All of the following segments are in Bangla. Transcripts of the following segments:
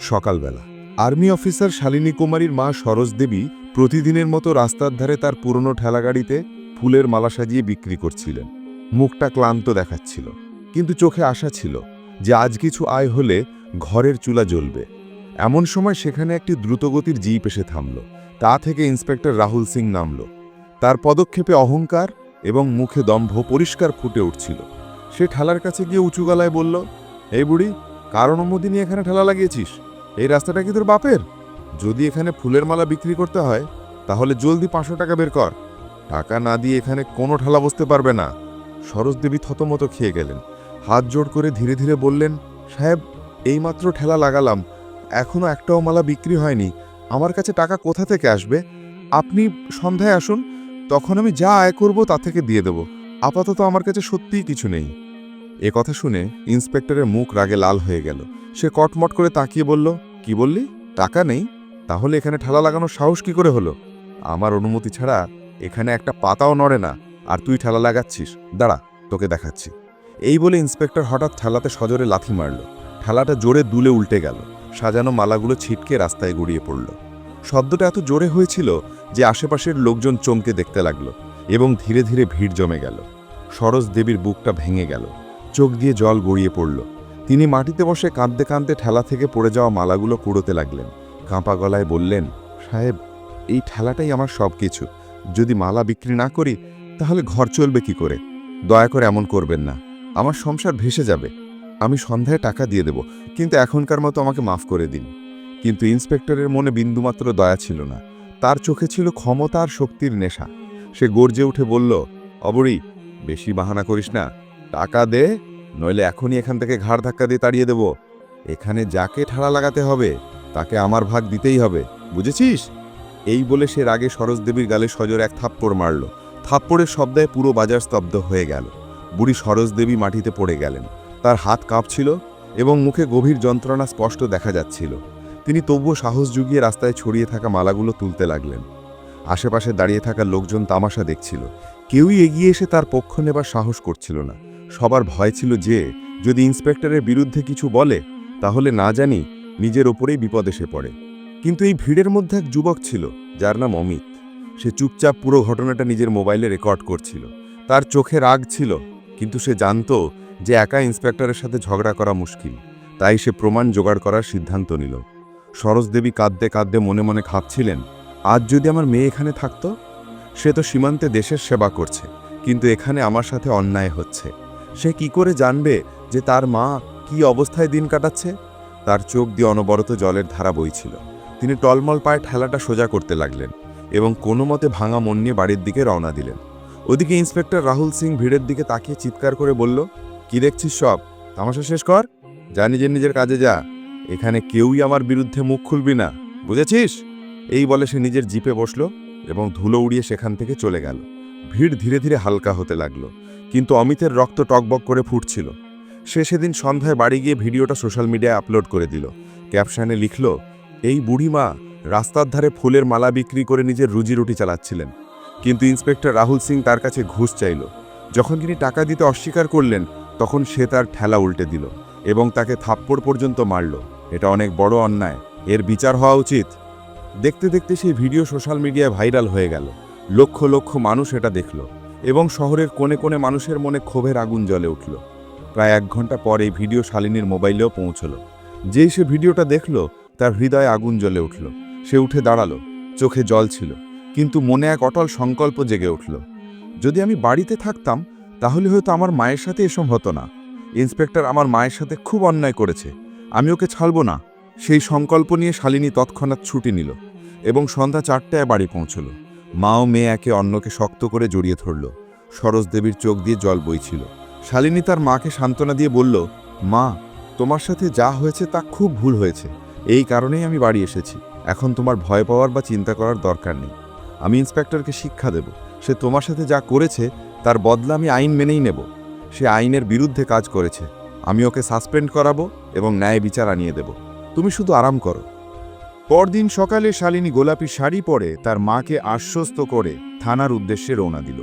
সকালবেলা। আর্মি অফিসার শালিনী কুমারীর মা সরোজ দেবী প্রতিদিনের মতো রাস্তার ধারে তার পুরনো ঠেলাগাড়িতে ফুলের মালা সাজিয়ে বিক্রি করছিলেন। মুখটা ক্লান্ত দেখাচ্ছিল, কিন্তু চোখে আশা ছিল যে আজ কিছু আয় হলে ঘরের চুলা জ্বলবে। এমন সময় সেখানে একটি দ্রুতগতির জিপ এসে থামল। তা থেকে ইন্সপেক্টর রাহুল সিং নামল। তার পদক্ষেপে অহংকার এবং মুখে দম্ভ পরিষ্কার ফুটে উঠছিল। সে ঠেলার কাছে গিয়ে উঁচু গলায় বলল, এই বুড়ি, কারণ অনুমতি নিয়ে এখানে ঠেলা লাগিয়েছিস? এই রাস্তাটা কি তোর বাপের? যদি এখানে ফুলের মালা বিক্রি করতে হয়, তাহলে জলদি পাঁচশো টাকা বের কর। টাকা না দিয়ে এখানে কোনো ঠেলা বসতে পারবে না। সরোজ দেবী থতমত খেয়ে গেলেন। হাত জোড় করে ধীরে ধীরে বললেন, সাহেব, এইমাত্র ঠেলা লাগালাম। এখনও একটাও মালা বিক্রি হয়নি। আমার কাছে টাকা কোথা থেকে আসবে? আপনি সন্ধ্যায় আসুন। তখন আমি যা আয় করব তা থেকে দিয়ে দেব। আপাতত আমার কাছে সত্যিই কিছু নেই। এ কথা শুনে ইন্সপেক্টরের মুখ রাগে লাল হয়ে গেল। সে কটমট করে তাকিয়ে বলল কি বললি? টাকা নেই? তাহলে এখানে ঠেলা লাগানোর সাহস কি করে হলো? আমার অনুমতি ছাড়া এখানে একটা পাতাও নড়ে না। আর তুই ঠেলা লাগাচ্ছিস। দাঁড়া, তোকে দেখাচ্ছি। এই বলে ইন্সপেক্টর হঠাৎ ঠেলাতে সজোরে লাথি মারল। ঠেলাটা জোরে দুলে উল্টে গেল। সাজানো মালাগুলো ছিটকে রাস্তায় গড়িয়ে পড়ল। শব্দটা এত জোরে হয়েছিল যে আশেপাশের লোকজন চমকে দেখতে লাগল এবং ধীরে ধীরে ভিড় জমে গেল। সরোজ দেবীর বুকটা ভেঙে গেল। চোখ দিয়ে জল গড়িয়ে পড়ল। তিনি মাটিতে বসে কাঁদতে কাঁদতে ঠেলা থেকে পড়ে যাওয়া মালাগুলো কুড়োতে লাগলেন। কাঁপা গলায় বললেন, সাহেব, এই ঠেলাটাই আমার সব কিছু যদি মালা বিক্রি না করি, তাহলে ঘর চলবে কি করে? দয়া করে এমন করবেন না। আমার সংসার ভেসে যাবে। আমি সন্ধ্যায় টাকা দিয়ে দেব, কিন্তু এখনকার মতো আমাকে মাফ করে দিন। কিন্তু ইন্সপেক্টরের মনে বিন্দুমাত্র দয়া ছিল না। তার চোখে ছিল ক্ষমতা আর শক্তির নেশা। সে গর্জে উঠে বলল, অবরি, বেশি বাহানা করিস না। টাকা দে। নইলে এখনই এখান থেকে ঘাড় ধাক্কা দিয়ে তাড়িয়ে দেব। এখানে যাকে ঠাড়া লাগাতে হবে, তাকে আমার ভাগ দিতেই হবে, বুঝেছিস? এই বলে সে রাগে সরোজ দেবীর গালে সজোর এক থাপ্পড় মারল। থাপ্পড়ের শব্দে পুরো বাজার স্তব্ধ হয়ে গেল। বুড়ি সরোজ দেবী মাটিতে পড়ে গেলেন। তার হাত কাঁপছিল এবং মুখে গভীর যন্ত্রণা স্পষ্ট দেখা যাচ্ছিল। তিনি তবুও সাহস জুগিয়ে রাস্তায় ছড়িয়ে থাকা মালাগুলো তুলতে লাগলেন। আশেপাশে দাঁড়িয়ে থাকা লোকজন তামাশা দেখছিল। কেউই এগিয়ে এসে তার পক্ষ নেবার সাহস করছিল না। সবার ভয় ছিল যে, যদি ইন্সপেক্টরের বিরুদ্ধে কিছু বলে, তাহলে না জানি নিজের ওপরেই বিপদ এসে পড়ে। কিন্তু এই ভিড়ের মধ্যে এক যুবক ছিল, যার নাম অমিত। সে চুপচাপ পুরো ঘটনাটা নিজের মোবাইলে রেকর্ড করছিল। তার চোখে রাগ ছিল, কিন্তু সে জানতো যে একা ইন্সপেক্টরের সাথে ঝগড়া করা মুশকিল। তাই সে প্রমাণ জোগাড় করার সিদ্ধান্ত নিল। সরোজ দেবী কাঁদতে কাঁদতে মনে মনে ভাবছিলেন, আজ যদি আমার মেয়ে এখানে থাকতো? সে তো সীমান্তে দেশের সেবা করছে, কিন্তু এখানে আমার সাথে অন্যায় হচ্ছে। সে কি করে জানবে যে তার মা কি অবস্থায় দিন কাটাচ্ছে? তার চোখ দিয়ে অনবরত জলের ধারা বইছিল। তিনি টলমল পায়ে ঠেলাটা সোজা করতে লাগলেন এবং কোনো মতে ভাঙা মন নিয়ে বাড়ির দিকে রওনা দিলেন। ওদিকে ইন্সপেক্টর রাহুল সিং ভিড়ের দিকে তাকিয়ে চিৎকার করে বলল, কি দেখছিস সব? তামাশা শেষ কর। যা নিজের নিজের কাজে যা। এখানে কেউই আমার বিরুদ্ধে মুখ খুলবি না। বুঝেছিস? এই বলে সে নিজের জিপে বসল এবং ধুলো উড়িয়ে সেখান থেকে চলে গেল। ভিড় ধীরে ধীরে হালকা হতে লাগল। কিন্তু অমিতের রক্ত টকবক করে ফুটছিল। সে সেদিন সন্ধ্যায় বাড়ি গিয়ে ভিডিওটা সোশ্যাল মিডিয়ায় আপলোড করে দিল। ক্যাপশনে লিখল, এই বুড়িমা রাস্তার ধারে ফুলের মালা বিক্রি করে নিজের রুজি রুটি চালাচ্ছিলেন। কিন্তু ইন্সপেক্টর রাহুল সিং তার কাছে ঘুষ চাইল। যখন তিনি টাকা দিতে অস্বীকার করলেন, তখন সে তার ঠেলা উল্টে দিল এবং তাকে থাপ্পড় পর্যন্ত মারল। এটা অনেক বড় অন্যায়। এর বিচার হওয়া উচিত। দেখতে দেখতে সেই ভিডিও সোশ্যাল মিডিয়ায় ভাইরাল হয়ে গেল। লক্ষ লক্ষ মানুষ এটা দেখল। এবং শহরের কোণে কোণে মানুষের মনে ক্ষোভের আগুন জ্বলে উঠল। প্রায় এক ঘণ্টা পর এই ভিডিও শালিনীর মোবাইলেও পৌঁছল। যেই সে ভিডিওটা দেখল, তার হৃদয়ে আগুন জ্বলে উঠল। সে উঠে দাঁড়াল, চোখে জল ছিল, কিন্তু মনে এক অটল সংকল্প জেগে উঠল। যদি আমি বাড়িতে থাকতাম, তাহলে হয়তো আমার মায়ের সাথে এসব হতো না। ইন্সপেক্টর আমার মায়ের সাথে খুব অন্যায় করেছে। আমি ওকে ছাড়ব না। সেই সংকল্প নিয়ে শালিনী তৎক্ষণাৎ ছুটি নিল এবং সন্ধ্যা চারটায় বাড়ি পৌঁছল। মা ও মেয়ে একে অন্যকে শক্ত করে জড়িয়ে ধরল। সরোজ দেবীর চোখ দিয়ে জল বইছিল। শালিনী তার মাকে সান্ত্বনা দিয়ে বলল, মা, তোমার সাথে যা হয়েছে তা খুব ভুল হয়েছে। এই কারণেই আমি বাড়ি এসেছি। এখন তোমার ভয় পাওয়ার বা চিন্তা করার দরকার নেই। আমি ইন্সপেক্টরকে শিক্ষা দেব। সে তোমার সাথে যা করেছে, তার বদলা আমি আইন মেনেই নেব। সে আইনের বিরুদ্ধে কাজ করেছে। আমি ওকে সাসপেন্ড করাবো এবং ন্যায় বিচার আনিয়ে দেব। তুমি শুধু আরাম করো। পরদিন সকালে শালিনী গোলাপি শাড়ি পরে তার মাকে আশ্বস্ত করে থানার উদ্দেশ্যে রওনা দিল।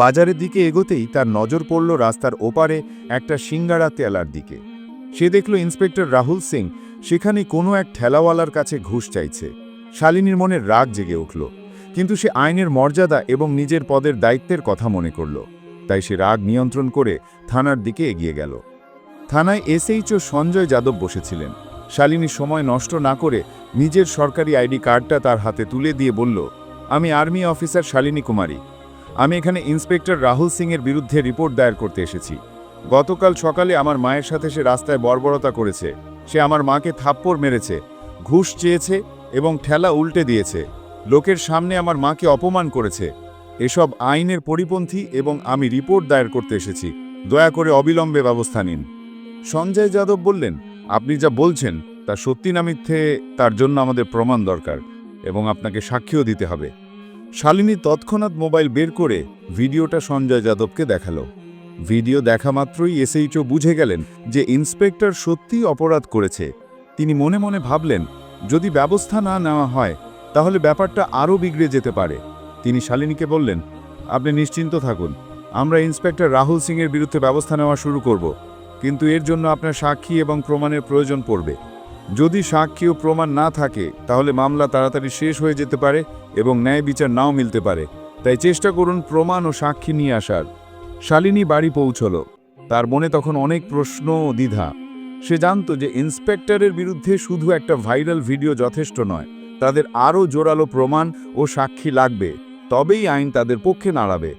বাজারের দিকে এগোতেই তার নজর পড়ল রাস্তার ওপারে একটা সিঙ্গারা তেলার দিকে। সে দেখল ইন্সপেক্টর রাহুল সিং সেখানে কোনো এক ঠেলাওয়ালার কাছে ঘুষ চাইছে। শালিনীর মনে রাগ জেগে উঠল, কিন্তু সে আইনের মর্যাদা এবং নিজের পদের দায়িত্বের কথা মনে করল। তাই সে রাগ নিয়ন্ত্রণ করে থানার দিকে এগিয়ে গেল। থানায় এসএইচও সঞ্জয় যাদব বসেছিলেন। শালিনী সময় নষ্ট না করে নিজের সরকারি আইডি কার্ডটা তার হাতে তুলে দিয়ে বলল, আমি আর্মি অফিসার শালিনী কুমারী। আমি এখানে ইন্সপেক্টর রাহুল সিংয়ের বিরুদ্ধে রিপোর্ট দায়ের করতে এসেছি। গতকাল সকালে আমার মায়ের সাথে সে রাস্তায় বর্বরতা করেছে। সে আমার মাকে থাপ্পড় মেরেছে, ঘুষ চেয়েছে এবং ঠেলা উল্টে দিয়েছে। লোকের সামনে আমার মাকে অপমান করেছে। এসব আইনের পরিপন্থী এবং আমি রিপোর্ট দায়ের করতে এসেছি। দয়া করে অবিলম্বে ব্যবস্থা নিন। সঞ্জয় যাদব বললেন, আপনি যা বলছেন তা সত্যি না মিথ্যে তার জন্য আমাদের প্রমাণ দরকার এবং আপনাকে সাক্ষীও দিতে হবে। শালিনী তৎক্ষণাৎ মোবাইল বের করে ভিডিওটা সঞ্জয় যাদবকে দেখাল। ভিডিও দেখা মাত্রই এসএইচও বুঝে গেলেন যে ইন্সপেক্টর সত্যিই অপরাধ করেছে। তিনি মনে মনে ভাবলেন, যদি ব্যবস্থা না নেওয়া হয়, তাহলে ব্যাপারটা আরও বিগড়ে যেতে পারে। তিনি শালিনীকে বললেন, আপনি নিশ্চিন্ত থাকুন, আমরা ইন্সপেক্টর রাহুল সিংয়ের বিরুদ্ধে ব্যবস্থা নেওয়া শুরু করব, কিন্তু এর জন্য আপনার সাক্ষী এবং প্রমাণের প্রয়োজন পড়বে। যদি সাক্ষী ও প্রমাণ না থাকে, তাহলে মামলা তাড়াতাড়ি শেষ হয়ে যেতে পারে এবং ন্যায় বিচার নাও মিলতে পারে। তাই চেষ্টা করুন প্রমাণ ও সাক্ষী নিয়ে আসার। শালিনী বাড়ি পৌঁছল। তার মনে তখন অনেক প্রশ্ন ও দ্বিধা। সে জানত যে ইন্সপেক্টরের বিরুদ্ধে শুধু একটা ভাইরাল ভিডিও যথেষ্ট নয়, তাদের আরও জোরালো প্রমাণ ও সাক্ষী লাগবে। তবেই আইন তাদের পক্ষে নাড়াবে।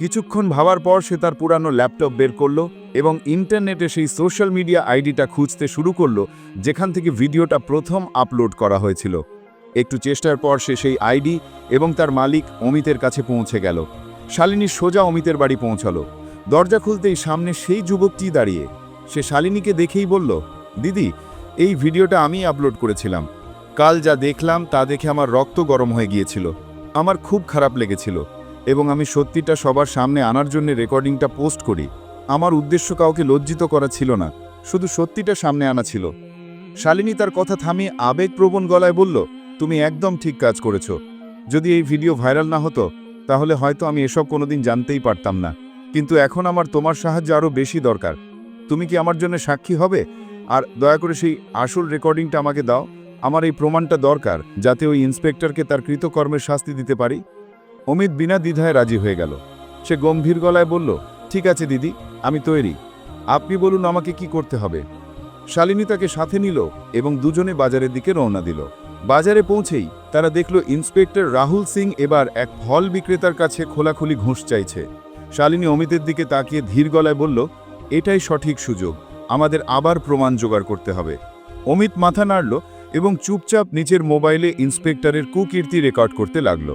কিছুক্ষণ ভাবার পর সে তার পুরানো ল্যাপটপ বের করল এবং ইন্টারনেটে সেই সোশ্যাল মিডিয়া আইডিটা খুঁজতে শুরু করল, যেখান থেকে ভিডিওটা প্রথম আপলোড করা হয়েছিল। একটু চেষ্টার পর সে সেই আইডি এবং তার মালিক অমিতের কাছে পৌঁছে গেল। শালিনী সোজা অমিতের বাড়ি পৌঁছালো। দরজা খুলতেই সামনে সেই যুবকটি দাঁড়িয়ে। সে শালিনীকে দেখেই বলল, দিদি, এই ভিডিওটা আমি আপলোড করেছিলাম। কাল যা দেখলাম তা দেখে আমার রক্ত গরম হয়ে গিয়েছিল। আমার খুব খারাপ লেগেছিল। এবং আমি সত্যিটা সবার সামনে আনার জন্য রেকর্ডিংটা পোস্ট করি। আমার উদ্দেশ্য কাউকে লজ্জিত করা ছিল না, শুধু সত্যিটা সামনে আনা ছিল। শালিনী তার কথা থামিয়ে আবেগপ্রবণ গলায় বলল, তুমি একদম ঠিক কাজ করেছ। যদি এই ভিডিও ভাইরাল না হতো, তাহলে হয়তো আমি এসব কোনোদিন জানতেই পারতাম না। কিন্তু এখন আমার তোমার সাহায্য আরও বেশি দরকার। তুমি কি আমার জন্য সাক্ষী হবে? আর দয়া করে সেই আসল রেকর্ডিংটা আমাকে দাও। আমার এই প্রমাণটা দরকার, যাতে ওই ইন্সপেক্টরকে তার কৃতকর্মের শাস্তি দিতে পারি। অমিত বিনা দ্বিধায় রাজি হয়ে গেল। সে গম্ভীর গলায় বলল, ঠিক আছে দিদি, আমি তৈরি। আপনি বলুন আমাকে কি করতে হবে? শালিনী তাকে সাথে নিল এবং দুজনে বাজারের দিকে রওনা দিল। বাজারে পৌঁছেই তারা দেখল ইন্সপেক্টর রাহুল সিং এবার এক ফল বিক্রেতার কাছে খোলাখুলি ঘুষ চাইছে। শালিনী অমিতের দিকে তাকিয়ে ধীর গলায় বলল, এটাই সঠিক সুযোগ। আমাদের আবার প্রমাণ জোগাড় করতে হবে। অমিত মাথা নাড়ল এবং চুপচাপ নিচের মোবাইলে ইন্সপেক্টরের কুকীর্তি রেকর্ড করতে লাগল।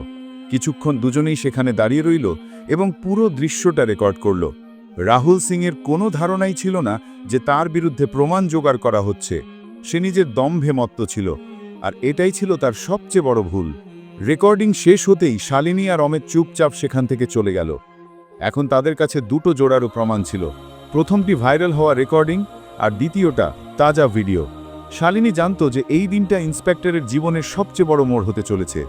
কিছুক্ষণ দুজনেই সেখানে দাঁড়িয়ে রইল এবং পুরো দৃশ্যটা রেকর্ড করল। রাহুল সিংয়ের কোনো ধারণাই ছিল না যে তার বিরুদ্ধে প্রমাণ জোগাড় করা হচ্ছে। সে নিজের দম্ভে মত্ত ছিল, আর এটাই ছিল তার সবচেয়ে বড় ভুল। রেকর্ডিং শেষ হতেই শালিনী আর অমিত চুপচাপ সেখান থেকে চলে গেল। এখন তাদের কাছে দুটো জোড়ারও প্রমাণ ছিল। প্রথমটি ভাইরাল হওয়া রেকর্ডিং আর দ্বিতীয়টা তাজা ভিডিও। শালিনী জানত যে এই দিনটা ইন্সপেক্টরের জীবনের সবচেয়ে বড় মোড় হতে চলেছে।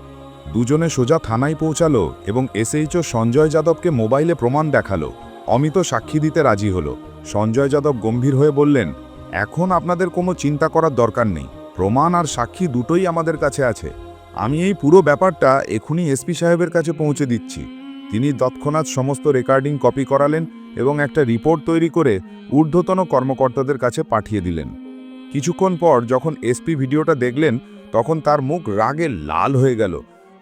দুজনে সোজা থানায় পৌঁছালো এবং এসএইচও সঞ্জয় যাদবকে মোবাইলে প্রমাণ দেখাল। অমিত সাক্ষী দিতে রাজি হলো। সঞ্জয় যাদব গম্ভীর হয়ে বললেন, এখন আপনাদের কোনো চিন্তা করার দরকার নেই। প্রমাণ আর সাক্ষী দুটোই আমাদের কাছে আছে। আমি এই পুরো ব্যাপারটা এখনই এসপি সাহেবের কাছে পৌঁছে দিচ্ছি। তিনি তৎক্ষণাৎ সমস্ত রেকর্ডিং কপি করালেন এবং একটা রিপোর্ট তৈরি করে ঊর্ধ্বতন কর্মকর্তাদের কাছে পাঠিয়ে দিলেন। কিছুক্ষণ পর যখন এসপি ভিডিওটা দেখলেন, তখন তার মুখ রাগে লাল হয়ে গেল।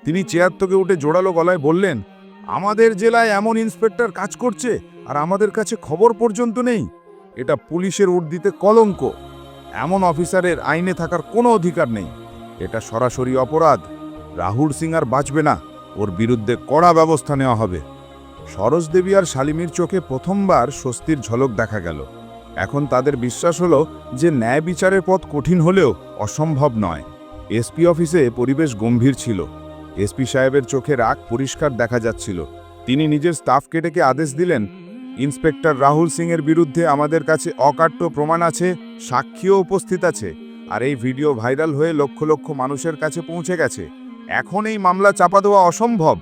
তিনি চেয়ার থেকে উঠে জোরালো গলায় বললেন, আমাদের জেলায় এমন ইন্সপেক্টর কাজ করছে আর আমাদের কাছে খবর পর্যন্ত নেই। এটা পুলিশের উর্দিতে কলঙ্ক। এমন অফিসারের আইনে থাকার কোনো অধিকার নেই। এটা সরাসরি অপরাধ। রাহুল সিং আর বাঁচবে না। ওর বিরুদ্ধে কড়া ব্যবস্থা নেওয়া হবে। সরোজ দেবী আর শালিনীর চোখে প্রথমবার স্বস্তির ঝলক দেখা গেল। এখন তাদের বিশ্বাস হলো যে ন্যায় বিচারের পথ কঠিন হলেও অসম্ভব নয়। এসপি অফিসে পরিবেশ গম্ভীর ছিল। এসপি সাহেবের চোখে রাগ পরিষ্কার দেখা যাচ্ছিল। তিনি নিজের স্টাফকে ডেকে আদেশ দিলেন, ইন্সপেক্টর রাহুল সিংয়ের বিরুদ্ধে আমাদের কাছে অকাট্য প্রমাণ আছে, সাক্ষীও উপস্থিত আছে, আর এই ভিডিও ভাইরাল হয়ে লক্ষ লক্ষ মানুষের কাছে পৌঁছে গেছে। এখন এই মামলা চাপা দেওয়া অসম্ভব।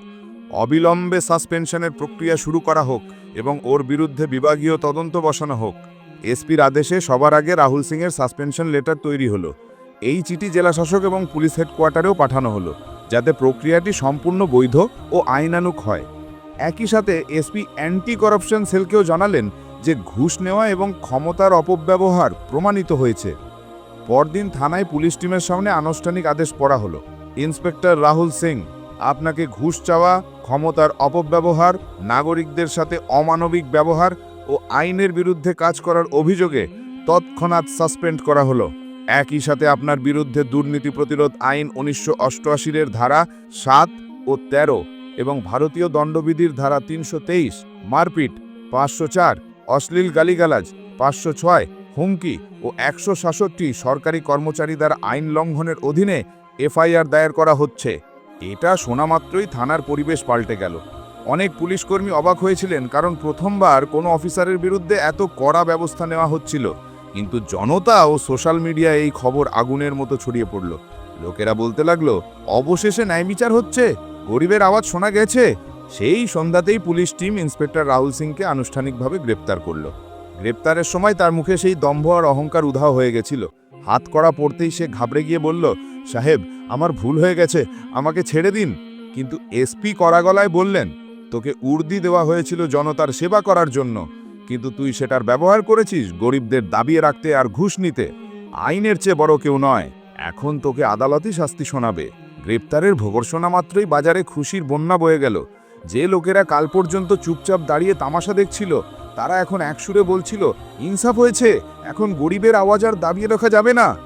অবিলম্বে সাসপেনশনের প্রক্রিয়া শুরু করা হোক এবং ওর বিরুদ্ধে বিভাগীয় তদন্ত বসানো হোক। এসপির আদেশে সবার আগে রাহুল সিংয়ের সাসপেনশন লেটার তৈরি হলো। এই চিঠি জেলাশাসক এবং পুলিশ হেডকোয়ার্টারেও পাঠানো হলো। যাতে প্রক্রিয়াটি সম্পূর্ণ বৈধ ও আইনানুক হয়। একই সাথে এসপি অ্যান্টি করাপশন সেলকেও জানালেন যে ঘুষ নেওয়া এবং ক্ষমতার অপব্যবহার প্রমাণিত হয়েছে। পরদিন থানায় পুলিশ টিমের সামনে আনুষ্ঠানিক আদেশ পড়া হলো। ইন্সপেক্টর রাহুল সিং, আপনাকে ঘুষ চাওয়া, ক্ষমতার অপব্যবহার, নাগরিকদের সাথে অমানবিক ব্যবহার ও আইনের বিরুদ্ধে কাজ করার অভিযোগে তৎক্ষণাৎ সাসপেন্ড করা হলো। একই সাথে আপনার বিরুদ্ধে দুর্নীতি প্রতিরোধ আইন উনিশশো অষ্টআশির ধারা সাত ও তেরো এবং ভারতীয় দণ্ডবিধির ধারা তিনশো তেইশ, মারপিট পাঁচশো চার, অশ্লীল গালিগালাজ পাঁচশো ছয়, হুমকি ও একশো সাতষট্টি সরকারি কর্মচারী দ্বারা আইন লঙ্ঘনের অধীনে এফআইআর দায়ের করা হচ্ছে। এটা শোনা মাত্রই থানার পরিবেশ পাল্টে গেল। অনেক পুলিশকর্মী অবাক হয়েছিলেন কারণ প্রথমবার কোনো অফিসারের বিরুদ্ধে এত কড়া ব্যবস্থা নেওয়া হচ্ছিল। কিন্তু জনতা ও সোশ্যাল মিডিয়ায় এই খবর আগুনের মতো ছড়িয়ে পড়ল। লোকেরা বলতে লাগল, অবশেষে ন্যায় বিচার হচ্ছে, গরিবের আওয়াজ শোনা গেছে। সেই সন্ধ্যাতেই পুলিশ টিম ইন্সপেক্টর রাহুল সিংকে আনুষ্ঠানিকভাবে গ্রেপ্তার করল। গ্রেপ্তারের সময় তার মুখে সেই দম্ভ আর অহংকার উধাও হয়ে গেছিল। হাত করা পড়তেই সে ঘাবড়ে গিয়ে বলল, সাহেব, আমার ভুল হয়ে গেছে, আমাকে ছেড়ে দিন। কিন্তু এসপি করা গলায় বললেন, তোকে উর্দি দেওয়া হয়েছিল জনতার সেবা করার জন্য। কিন্তু তুই সেটার ব্যবহার করেছিস গরিবদের দাবিয়ে রাখতে আর ঘুষ নিতে। আইনের চেয়ে বড় কেউ নয়। এখন তোকে আদালতই শাস্তি শোনাবে। গ্রেপ্তারের ভোগর্ষণা মাত্রই বাজারে খুশির বন্যা বয়ে গেল। যে লোকেরা কাল পর্যন্ত চুপচাপ দাঁড়িয়ে তামাশা দেখছিল, তারা এখন একসুরে বলছিল, ইনসাফ হয়েছে, এখন গরিবের আওয়াজ আর দাবিয়ে রাখা যাবে না।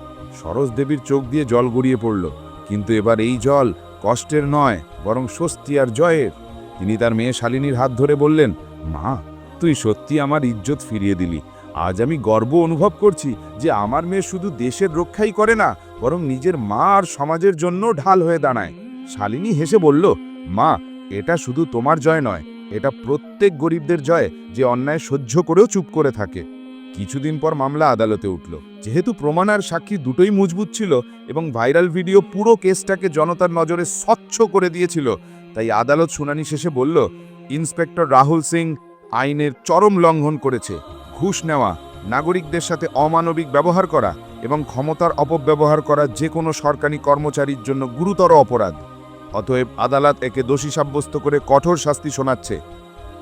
সরোজ দেবীর চোখ দিয়ে জল গড়িয়ে পড়ল। কিন্তু এবার এই জল কষ্টের নয়, বরং স্বস্তি আর জয়ের। তিনি তার মেয়ে শালিনীর হাত ধরে বললেন, মা তুই সত্যি আমার ইজ্জত ফিরিয়ে দিলি। আজ আমি গর্ব অনুভব করছি যে আমার মেয়ে শুধু দেশের রক্ষাই করে না, বরং নিজের মা আর সমাজের জন্য ঢাল হয়ে দাঁড়ায়। শালিনী হেসে বলল, মা, এটা শুধু তোমার জয় নয়, এটা প্রত্যেক গরিবদের জয় যে অন্যায় সহ্য করেও চুপ করে থাকে। কিছুদিন পর মামলা আদালতে উঠল। যেহেতু প্রমাণ আর সাক্ষী দুটোই মজবুত ছিল এবং ভাইরাল ভিডিও পুরো কেসটাকে জনতার নজরে স্বচ্ছ করে দিয়েছিল, তাই আদালত শুনানি শেষে বলল, ইন্সপেক্টর রাহুল সিং আইনের চরম লঙ্ঘন করেছে। ঘুষ নেওয়া, নাগরিকদের সাথে অমানবিক ব্যবহার করা এবং ক্ষমতার অপব্যবহার করা যে কোনো সরকারি কর্মচারীর জন্য গুরুতর অপরাধ। অতএব আদালত একে দোষী সাব্যস্ত করে কঠোর শাস্তি শোনাচ্ছে।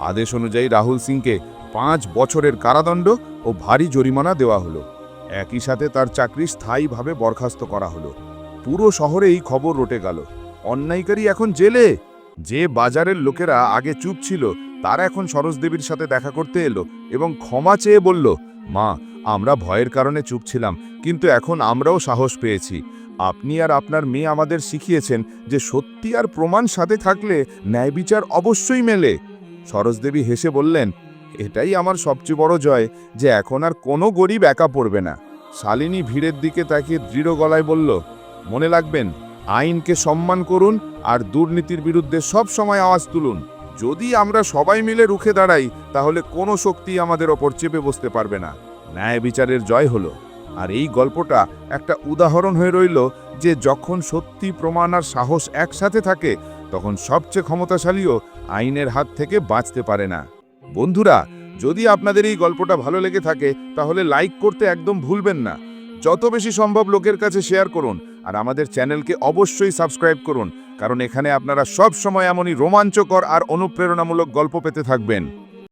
আদেশ অনুযায়ী রাহুল সিংকে পাঁচ বছরের কারাদণ্ড ও ভারী জরিমানা দেওয়া হলো। একই সাথে তার চাকরি স্থায়ীভাবে বরখাস্ত করা হলো। পুরো শহরে এই খবর রটে গেল। অন্যায়কারী এখন জেলে? যে বাজারের লোকেরা আগে চুপ ছিল তারা এখন সরোজ দেবীর সাথে দেখা করতে এলো এবং ক্ষমা চেয়ে বলল, মা, আমরা ভয়ের কারণে চুপ ছিলাম, কিন্তু এখন আমরাও সাহস পেয়েছি। আপনি আর আপনার মেয়ে আমাদের শিখিয়েছেন যে সত্যি আর প্রমাণ সাথে থাকলে ন্যায় বিচার অবশ্যই মেলে। সরোজদেবী হেসে বললেন, এটাই আমার সবচেয়ে বড় জয় যে এখন আর কোনো গরিব একা পড়বে না। শালিনী ভিড়ের দিকে তাকিয়ে দৃঢ় গলায় বলল, মনে রাখবেন, আইনকে সম্মান করুন আর দুর্নীতির বিরুদ্ধে সব সময় আওয়াজ তুলুন। যদি আমরা সবাই মিলে রুখে দাঁড়াই, তাহলে কোনো শক্তি আমাদের ওপর চেপে বসতে পারবে না। ন্যায় বিচারের জয় হলো। আর এই গল্পটা একটা উদাহরণ হয়ে রইল যে যখন সত্যি প্রমাণ আর সাহস একসাথে থাকে, তখন সবচেয়ে ক্ষমতাশালীও আইনের হাত থেকে বাঁচতে পারে না। বন্ধুরা, যদি আপনাদের এই গল্পটা ভালো লেগে থাকে, তাহলে লাইক করতে একদম ভুলবেন না। যত বেশি সম্ভব লোকের কাছে শেয়ার করুন আর আমাদের চ্যানেলকে অবশ্যই সাবস্ক্রাইব করুন, কারণ এখানে আপনারা সব সময় এমনই রোমাঞ্চকর আর অনুপ্রেরণামূলক গল্প পেতে থাকবেন।